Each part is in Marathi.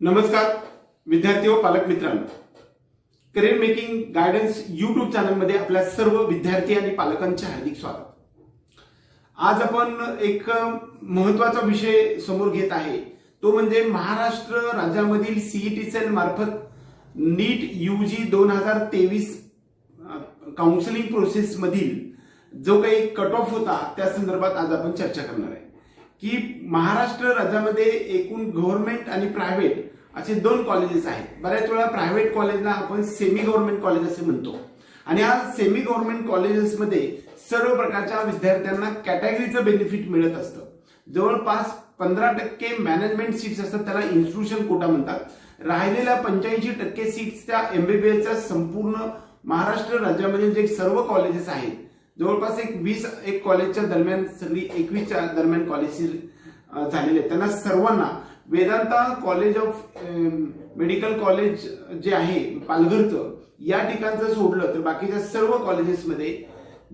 नमस्कार विद्यार्थी व पालक मित्रांनो. करिअर मेकिंग गायडन्स युट्यूब चॅनलमध्ये आपल्या सर्व विद्यार्थी आणि पालकांचे हार्दिक स्वागत. आज आपण एक महत्त्वाचा विषय समोर घेत आहे. तो म्हणजे महाराष्ट्र राज्यामधील सीईटी सेल मार्फत नीट यूजी दोन हजार तेवीस काउन्सिलिंग प्रोसेस मधील जो काही कट ऑफ होता त्या संदर्भात आज आपण चर्चा करणार आहे. की महाराष्ट्र राज्यामध्ये एकूण गव्हर्नमेंट आणि प्रायव्हेट असे दोन कॉलेजेस आहेत. बऱ्याच वेळा प्रायव्हेट कॉलेजला आपण सेमी गव्हर्नमेंट कॉलेज असे म्हणतो. आणि या सेमी गव्हर्नमेंट कॉलेजेसमध्ये सर्व प्रकारच्या विद्यार्थ्यांना कॅटेगरीचं बेनिफिट मिळत असतं. जवळपास पंधरा टक्के मॅनेजमेंट सीट्स असतात त्याला इन्स्टिट्यूशन कोटा म्हणतात. राहिलेल्या पंच्याऐंशी टक्के सीट्स त्या एमबीबीएसच्या संपूर्ण महाराष्ट्र राज्यामधील जे सर्व कॉलेजेस आहेत जवळपास एक वीस एक कॉलेजच्या दरम्यान सगळी एकवीसच्या दरम्यान कॉलेज झालेले आहेत. त्यांना सर्वांना Vedanta college of medical college जे आहे पालघरचं या ठिकाणचं सोडलं तर बाकीच्या सर्व कॉलेजेसमध्ये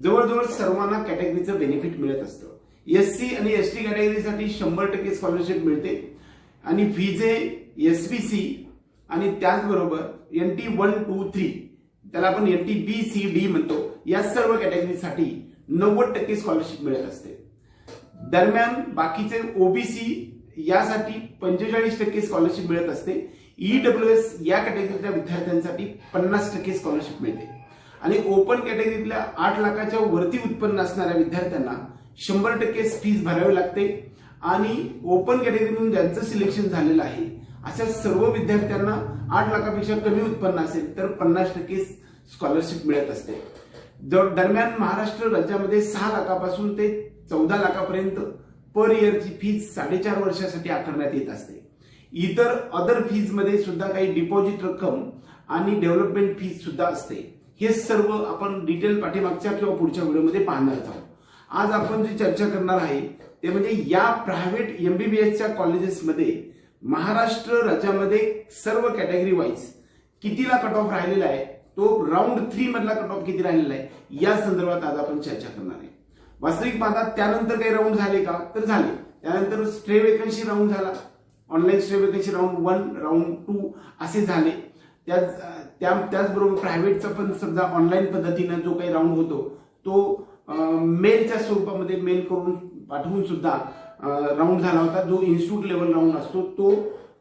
जवळजवळ सर्वांना कॅटेगरीचं बेनिफिट मिळत असतं. एस सी आणि एस टी कॅटेगरीसाठी शंभर टक्के स्कॉलरशिप मिळते. आणि व्हीजे एस बी सी आणि त्याचबरोबर N T one two three त्याला आपण N T B C D म्हणतो. या सर्व कॅटेगरीसाठी नव्वद टक्के स्कॉलरशिप मिळत असते. दरम्यान बाकीचे ओबीसी यासाठी पंचेचाळीस टक्के स्कॉलरशिप मिळत असते. ईडब्ल्यू एस या कॅटेगरीतल्या विद्यार्थ्यांसाठी पन्नास टक्के स्कॉलरशिप मिळते. आणि ओपन कॅटेगरीतल्या आठ लाखाच्या वरती उत्पन्न असणाऱ्या विद्यार्थ्यांना शंभर टक्के फीस भरावी लागते. आणि ओपन कॅटेगरीतून ज्यांचं सिलेक्शन झालेलं आहे अशा सर्व विद्यार्थ्यांना आठ लाखापेक्षा कमी उत्पन्न असेल तर पन्नास टक्के स्कॉलरशिप मिळत असते. दरम्यान महाराष्ट्र राज्यामध्ये सहा लाखापासून ते चौदा लाखापर्यंत पर इयरची फीज साडेचार वर्षासाठी आकारण्यात येत असते. इतर अदर फीजमध्ये सुद्धा काही डिपॉझिट रक्कम आणि डेव्हलपमेंट फीज सुद्धा असते. हे सर्व आपण डिटेल पाठीमागच्या किंवा पुढच्या व्हिडिओमध्ये पाहणार आहोत. आज आपण जी चर्चा करणार आहे ते म्हणजे या प्रायव्हेट एमबीबीएसच्या कॉलेजेसमध्ये महाराष्ट्र राज्यामध्ये सर्व कॅटेगरी वाईज कितीला कट ऑफ राहिलेला आहे तो राऊंड थ्री मधला कट ऑफ किती राहिलेला आहे? या संदर्भात आज आपण चर्चा करणार आहे. वास्तविक पाहता त्यानंतर काही राऊंड झाले का? तर झाले. त्यानंतर स्ट्रे वेकन्सी राऊंड झाला. Online stray vacancy round one round two असे झाले. त्याच त्या त्याचबरोबर प्रायव्हेटचा पण समजा ऑनलाईन पद्धतीनं जो काही राऊंड होतो तो मेलच्या स्वरूपामध्ये मेल करून पाठवून सुद्धा राऊंड झाला होता. जो इन्स्टिट्यूट लेवल राऊंड असतो तो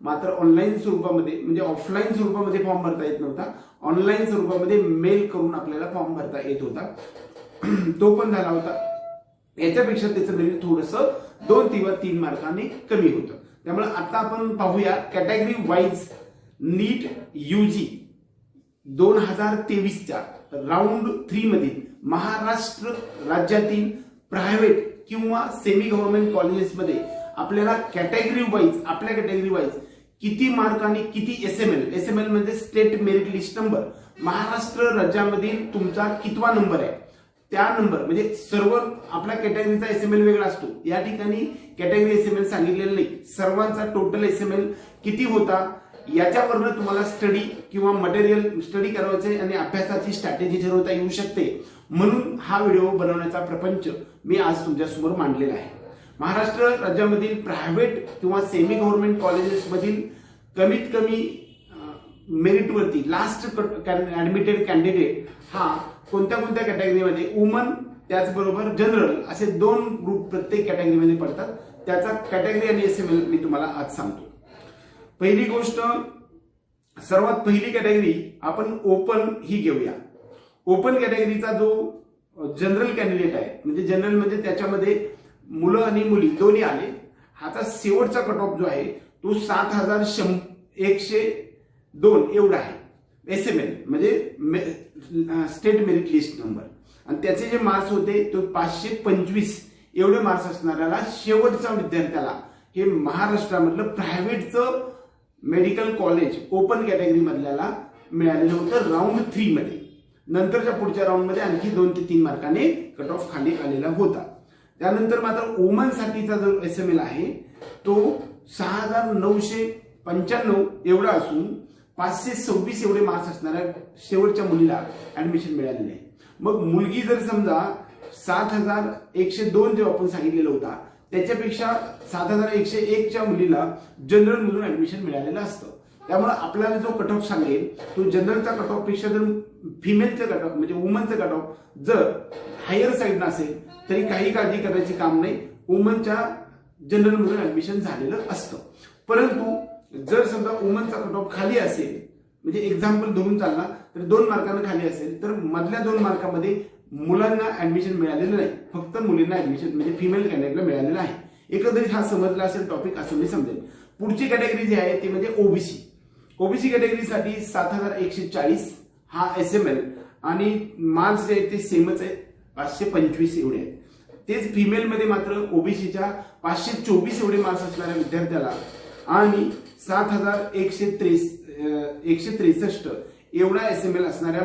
मात्र ऑनलाईन स्वरूपामध्ये म्हणजे ऑफलाईन स्वरूपामध्ये फॉर्म भरता येत नव्हता. ऑनलाईन स्वरूपामध्ये मेल करून आपल्याला फॉर्म भरता येत होता. तो पण झाला होता. याच्यापेक्षा त्याचं म्हणजे मेरिट थोडस दोन किंवा तीन मार्काने कमी होतं. त्यामुळे आता आपण पाहूया कॅटेगरी वाईज नीट युजी दोन हजार तेवीसच्या राऊंड थ्री मधील महाराष्ट्र राज्यातील प्रायव्हेट किंवा सेमी गव्हर्नमेंट कॉलेजेसमध्ये आपल्याला कॅटेगरी वाईज आपल्या कॅटेगरी वाईज किती मार्काने किती S M L S M L म्हणजे state merit list number Maharashtra राज्यामधील तुमचा कितवा नंबर आहे? त्या नंबर म्हणजे सर्व आपल्या कॅटेगरीचा एस एम एल वेगळा असतो. या ठिकाणी कॅटेगरी एस एम एल सांगितलेलं नाही. सर्वांचा टोटल एस एम एल किती होता? याच्यावरनं तुम्हाला स्टडी किंवा मटेरियल स्टडी करायचे आणि अभ्यासाची स्ट्रॅटेजी ठरवता येऊ शकते. म्हणून हा व्हिडिओ बनवण्याचा प्रपंच मी आज तुमच्यासमोर मांडलेला आहे. महाराष्ट्र राज्यामधील प्रायव्हेट किंवा सेमी गव्हर्नमेंट कॉलेजेसमधील कमीत कमी मेरिटवरती लास्ट ऍडमिटेड कॅन्डिडेट हा कोणत्या कोणत्या कॅटेगरीमध्ये वुमन त्याचबरोबर जनरल असे दोन ग्रुप प्रत्येक कॅटेगरीमध्ये पडतात. त्याचा कॅटेगरी आणि एस एम एल मी तुम्हाला आज सांगतो. पहिली गोष्ट सर्वात पहिली कॅटेगरी आपण ओपन ही घेऊया. ओपन कॅटेगरीचा जो जनरल कॅन्डिडेट आहे म्हणजे जनरल म्हणजे त्याच्यामध्ये मुलं आणि मुली दोन्ही आले. हाचा शेवटचा कट ऑफ जो आहे तो सात हजार शं एकशे दोन एवढा आहे. एस एम एल म्हणजे स्टेट मेरिट लिस्ट नंबर आणि त्याचे जे मार्क्स होते तो पाचशे पंचवीस एवढे मार्क्स असणाऱ्याला शेवटचा विद्यार्थ्याला हे महाराष्ट्रामधलं प्रायव्हेटचं मेडिकल कॉलेज ओपन कॅटेगरीमधल्याला मिळालेलं होतं राऊंड थ्रीमध्ये नंतरच्या पुढच्या राऊंडमध्ये आणखी दोन ते तीन मार्काने कट ऑफ खाली आलेला होता. त्यानंतर मात्र ओमनसाठीचा जो एस एम एल आहे तो सहा हजार नऊशे पंच्याण्णव एवढा असून पाचशे सव्वीस एवढे मार्क्स असणाऱ्या शेवटच्या मुलीला ऍडमिशन मिळालेलं आहे. मग मुलगी जर समजा सात हजार एकशे दोन जो आपण सांगितलेला होता त्याच्यापेक्षा सात हजार एकशे एकच्या मुलीला जनरल मधून ऍडमिशन मिळालेलं असतं. त्यामुळे आपल्याला जो कट ऑफ सांगेल तो जनरलचा कट ऑफपेक्षा जर फिमेलचं कट ऑफ म्हणजे वुमनचं कट ऑफ जर हायर साईडनं असेल तरी काही काळजी करायची काम नाही. वुमनच्या जनरलमधून ऍडमिशन झालेलं असतं. परंतु जर समजा वुमनचा कट ऑफ खाली असेल म्हणजे एक्झाम्पल धरून चालला तर दोन मार्कानं खाली असेल तर मधल्या दोन मार्कामध्ये मुलांना ऍडमिशन मिळालेलं नाही. फक्त मुलींना ऍडमिशन म्हणजे फिमेल कॅटेगरीला मिळालेलं आहे. एकंदरीत हा समजला असेल टॉपिक असं मी समजेल पुढची कॅटेगरी जी आहे ती म्हणजे ओबीसी ओबीसी कॅटेगरीसाठी सात हजार एकशे चाळीस हा एस एम एल आणि मार्क्स जे आहेत ते सेमच आहेत. पाचशे पंचवीस एवढे आहेत. तेच फिमेलमध्ये मात्र ओबीसीच्या पाचशे चोवीस एवढे मार्क्स असणाऱ्या विद्यार्थ्याला आणि सात हजार एकशे त्रेस एकशे त्रेसष्ट एवढा एस एम एल असणाऱ्या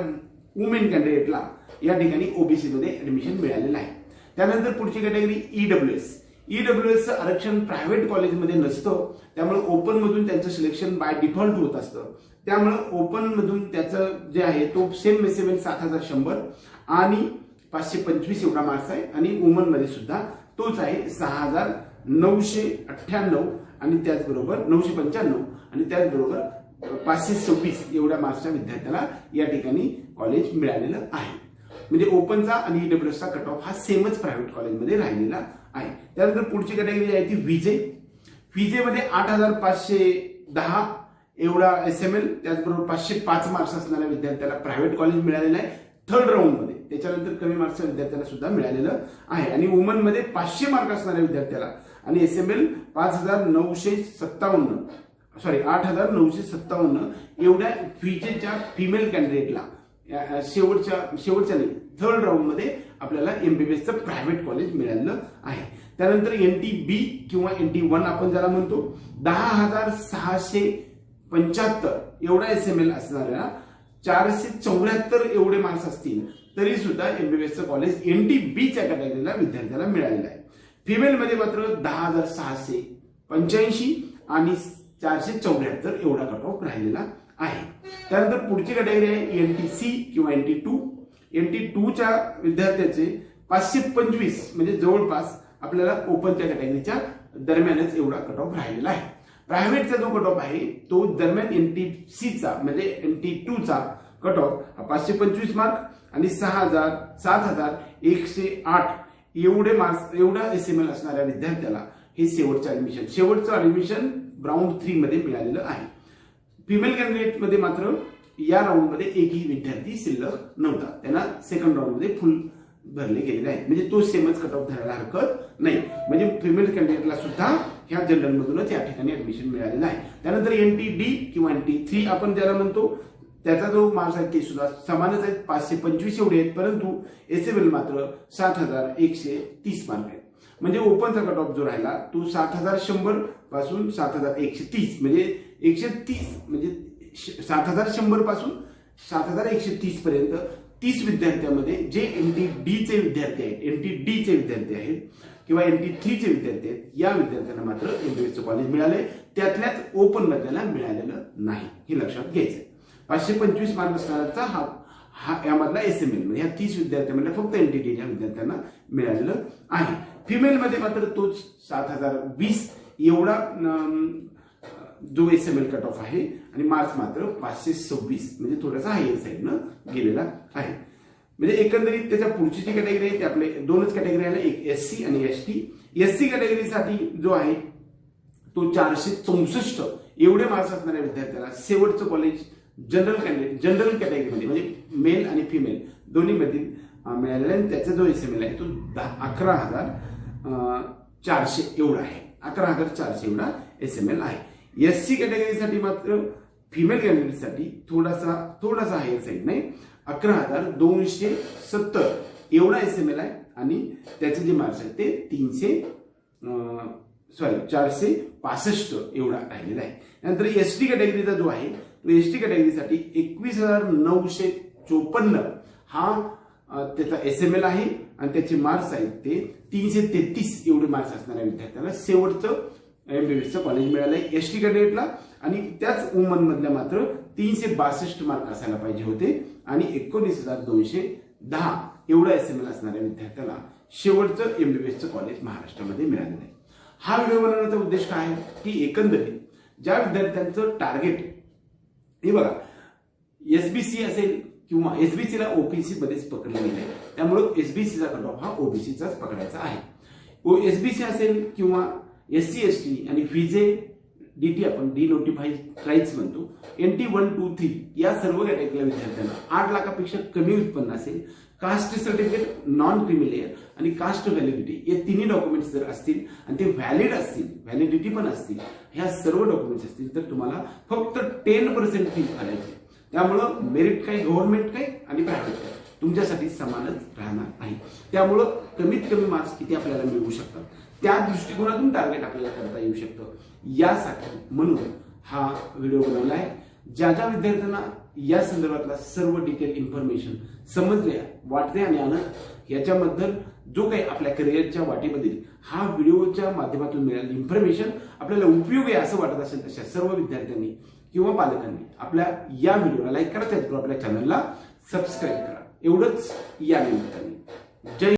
वुमेन कॅन्डिडेटला या ठिकाणी ओबीसीमध्ये ऍडमिशन मिळालेलं आहे. त्यानंतर पुढची category E W S E W एसचं आरक्षण प्रायव्हेट कॉलेजमध्ये नसतं. त्यामुळे ओपनमधून त्यांचं सिलेक्शन बाय डिफॉल्ट होत असतं. त्यामुळे ओपनमधून त्याचं जे आहे तो सेम एस एम एल सात हजार शंभर आणि पाचशे पंचवीस एवढा मार्क्स आहे. आणि वुमनमध्ये सुद्धा तोच आहे सहा हजार नऊशे अठ्ठ्याण्णव आणि त्याचबरोबर नऊशे पंच्याण्णव आणि त्याचबरोबर पाचशे सव्वीस एवढ्या मार्क्सच्या विद्यार्थ्याला या ठिकाणी कॉलेज मिळालेलं आहे. म्हणजे ओपनचा आणि ईडब्ल्यूएसचा कट ऑफ हा सेमच प्रायव्हेट कॉलेजमध्ये राहिलेला आहे. त्यानंतर पुढची कॅटेगरी आहे ती विजे विजेमध्ये आठ हजार पाचशे दहा एवढा एस एम एल त्याचबरोबर पाचशे पाच मार्क्स असणाऱ्या विद्यार्थ्याला प्रायव्हेट कॉलेज मिळालेलं आहे. थर्ड राऊंडमध्ये त्याच्यानंतर कमी मार्क्सच्या विद्यार्थ्यांना सुद्धा मिळालेलं आहे. आणि वुमनमध्ये पाचशे मार्क असणाऱ्या विद्यार्थ्याला. आणि एस एम एल पाच हजार नऊशे सत्तावन्न सॉरी आठ हजार नऊशे सत्तावन्न एवढ्या फीजेच्या फिमेल कॅन्डिडेटला शेवटच्या शेवटच्या नाही थर्ड राऊंडमध्ये आपल्याला एमबीबीएसचं प्रायव्हेट कॉलेज मिळालेलं आहे. त्यानंतर एन टी बी किंवा एन टी वन आपण ज्याला म्हणतो दहा हजार सहाशे पंच्याहत्तर एवढा एस एम एल असणाऱ्या चारशे चौऱ्याहत्तर एवढे मार्क्स असतील. तरी सुद्धा एमबीबीएसचं कॉलेज एन टी बीच्या कॅटेगरीला विद्यार्थ्याला मिळालेलं आहे. फिमेलमध्ये मात्र दहा हजार सहाशे पंच्याऐंशी आणि चारशे चौऱ्याहत्तर एवढा कट ऑफ राहिलेला आहे. त्यानंतर पुढची कॅटेगरी आहे एन टी सी किंवा N T two N T टूच्या विद्यार्थ्याचे पाचशे पंचवीस म्हणजे जवळपास आपल्याला ओपनच्या कॅटेगरीच्या दरम्यानच एवढा कट ऑफ राहिलेला आहे. प्रायव्हेटचा जो कट ऑफ आहे तो दरम्यान एन टी सीचा म्हणजे एन टी टूचा कट ऑफ हा पाचशे पंचवीस मार्क आणि सहा हजार सात हजार एकशे आठ एवढे मार्क्स एवढा एस एम एल असणाऱ्या विद्यार्थ्याला हे शेवटचं ऍडमिशन शेवटचं ऍडमिशन राऊंड थ्री मध्ये मिळालेलं आहे. फिमेल कॅन्डिडेटमध्ये मात्र या राऊंडमध्ये एकही विद्यार्थी शिल्लक नव्हता. त्यांना सेकंड राऊंडमध्ये फुल भरले गेलेले आहेत. म्हणजे तो सेमच कट ऑफ धरायला हरकत नाही. म्हणजे फिमेल कॅन्डिडेटला सुद्धा ह्या जनरलमधूनच या ठिकाणी ऍडमिशन मिळालेलं आहे. त्यानंतर एन टी डी किंवा एन टी थ्री आपण ज्याला म्हणतो त्याचा जो मार्क्स आहे ते सुद्धा समानच आहेत. पाचशे पंचवीस एवढे आहेत परंतु एस एम एल मात्र सात हजार एकशे तीस मार्क आहेत. म्हणजे ओपनचा कट ऑफ जो राहिला तो सात हजार शंभरपासून सात हजार एकशे तीस म्हणजे एकशे तीस म्हणजे सात हजार शंभरपासून सात हजार एकशे तीस पर्यंत तीस विद्यार्थ्यांमध्ये जे एम टी डीचे विद्यार्थी आहेत एम टी डीचे विद्यार्थी आहेत किंवा एम टी थ्रीचे विद्यार्थी आहेत या विद्यार्थ्यांना मात्र एमबीबीएसचं कॉलेज मिळाले त्यातल्याच ओपन मधल्याला मिळालेलं नाही हे लक्षात घ्यायचं पाचशे पंचवीस मार्क असणाऱ्याचा हा हा यामधला एस एम एल म्हणजे ह्या तीस विद्यार्थ्यांमध्ये फक्त एन टी डीच्या विद्यार्थ्यांना मिळालेलं आहे. फिमेलमध्ये मात्र तोच सात हजार वीस एवढा जो S M L cut off आहे. आणि मार्क्स मात्र पाचशे सव्वीस म्हणजे थोडासा हायर साईडनं गेलेला आहे. म्हणजे एकंदरीत त्याच्या पुढची जी कॅटेगरी आहे ते आपले दोनच कॅटेगरी आहे एक एस सी आणि एस टी एस सी कॅटेगरीसाठी जो आहे तो चारशे चौसष्ट एवढे मार्क्स असणाऱ्या विद्यार्थ्याला शेवटचं कॉलेज जनरल कॅन्डिडेट जनरल कॅटेगरीमध्ये म्हणजे मेल आणि फिमेल दोन्हीमधील मिळालेला आणि त्याचा जो एस एम एल आहे तो दहा अकरा हजार चारशे एवढा आहे. अकरा हजार चारशे एवढा एस एम एल आहे. एस सी कॅटेगरीसाठी मात्र फिमेल कॅन्डिडेटसाठी थोडासा थोडासा हायर साईड नाही. अकरा हजार दोनशे सत्तर एवढा एस एम एल आहे आणि त्याचे जे मार्क्स आहेत ते तीनशे सॉरी चारशे पासष्ट एवढा राहिलेला आहे. नंतर एस टी कॅटेगरीचा जो आहे एस टी कॅटेगरीसाठी एकवीस हजार नऊशे चोपन्न हा त्याचा एस एम एल आहे आणि त्याचे मार्क्स आहेत ते तीनशे तेहतीस एवढे मार्क्स असणाऱ्या विद्यार्थ्याला शेवटचं एमबीबीएसचं कॉलेज मिळालं आहे. एस टी कॅटेगरीला आणि त्याच वुमन मधल्या मात्र तीनशे बासष्ट मार्क असायला पाहिजे होते आणि एकोणीस हजार दोनशे दहा एवढा एस एम एल असणाऱ्या विद्यार्थ्याला शेवटचं एमबीबीएसचं कॉलेज महाराष्ट्रामध्ये मिळालेलं आहे. हा व्हिडिओ बनवण्याचा उद्देश काय आहे? की एकंदरीत ज्या विद्यार्थ्यांचं टार्गेट हे बघा एसबीसी असेल किंवा एसबीसीला ओबीसी मध्येच पकडले गेले त्यामुळे एसबीसीचा कट ऑफ हा ओबीसीचाच पकडायचा आहे. एसबीसी असेल किंवा एस सी एस टी आणि व्हिजे डी टी आपण डी नोटिफाईड ट्राईब्स म्हणतो N T one two three या सर्व कॅटेगरीला विद्यार्थ्यांना आठ लाखापेक्षा कमी उत्पन्न असेल. Caste certificate non creamy layer आणि कास्ट व्हॅलिडिटी हे तिन्ही डॉक्युमेंट्स जर असतील आणि ते व्हॅलिड असतील व्हॅलिडिटी पण असतील ह्या सर्व डॉक्युमेंट्स असतील तर तुम्हाला फक्त टेन पर्सेंट फी भरायची. त्यामुळं मेरिट काय गव्हर्नमेंट काही आणि प्रायव्हेट काय. तुमच्यासाठी समानच राहणार नाही त्यामुळं कमीत कमी मार्क्स किती आपल्याला मिळू शकतात? त्या दृष्टिकोनातून टार्गेट आपल्याला करता येऊ शकतं. यासाठी म्हणून हा व्हिडिओ बनवला आहे. ज्या ज्या विद्यार्थ्यांना या संदर्भातला सर्व डिटेल इन्फॉर्मेशन समजले वाटते आणि आणत याच्याबद्दल जो काही आपल्या करिअरच्या वाटेमधील हा व्हिडिओच्या माध्यमातून मिळालेली इन्फॉर्मेशन आपल्याला उपयोगी आहे असं वाटत असेल तशा सर्व विद्यार्थ्यांनी किंवा पालकांनी आपल्या या व्हिडिओला लाईक करा त्याचबरोबर आपल्या चॅनलला सबस्क्राईब करा. एवढंच या निमित्ताने. जय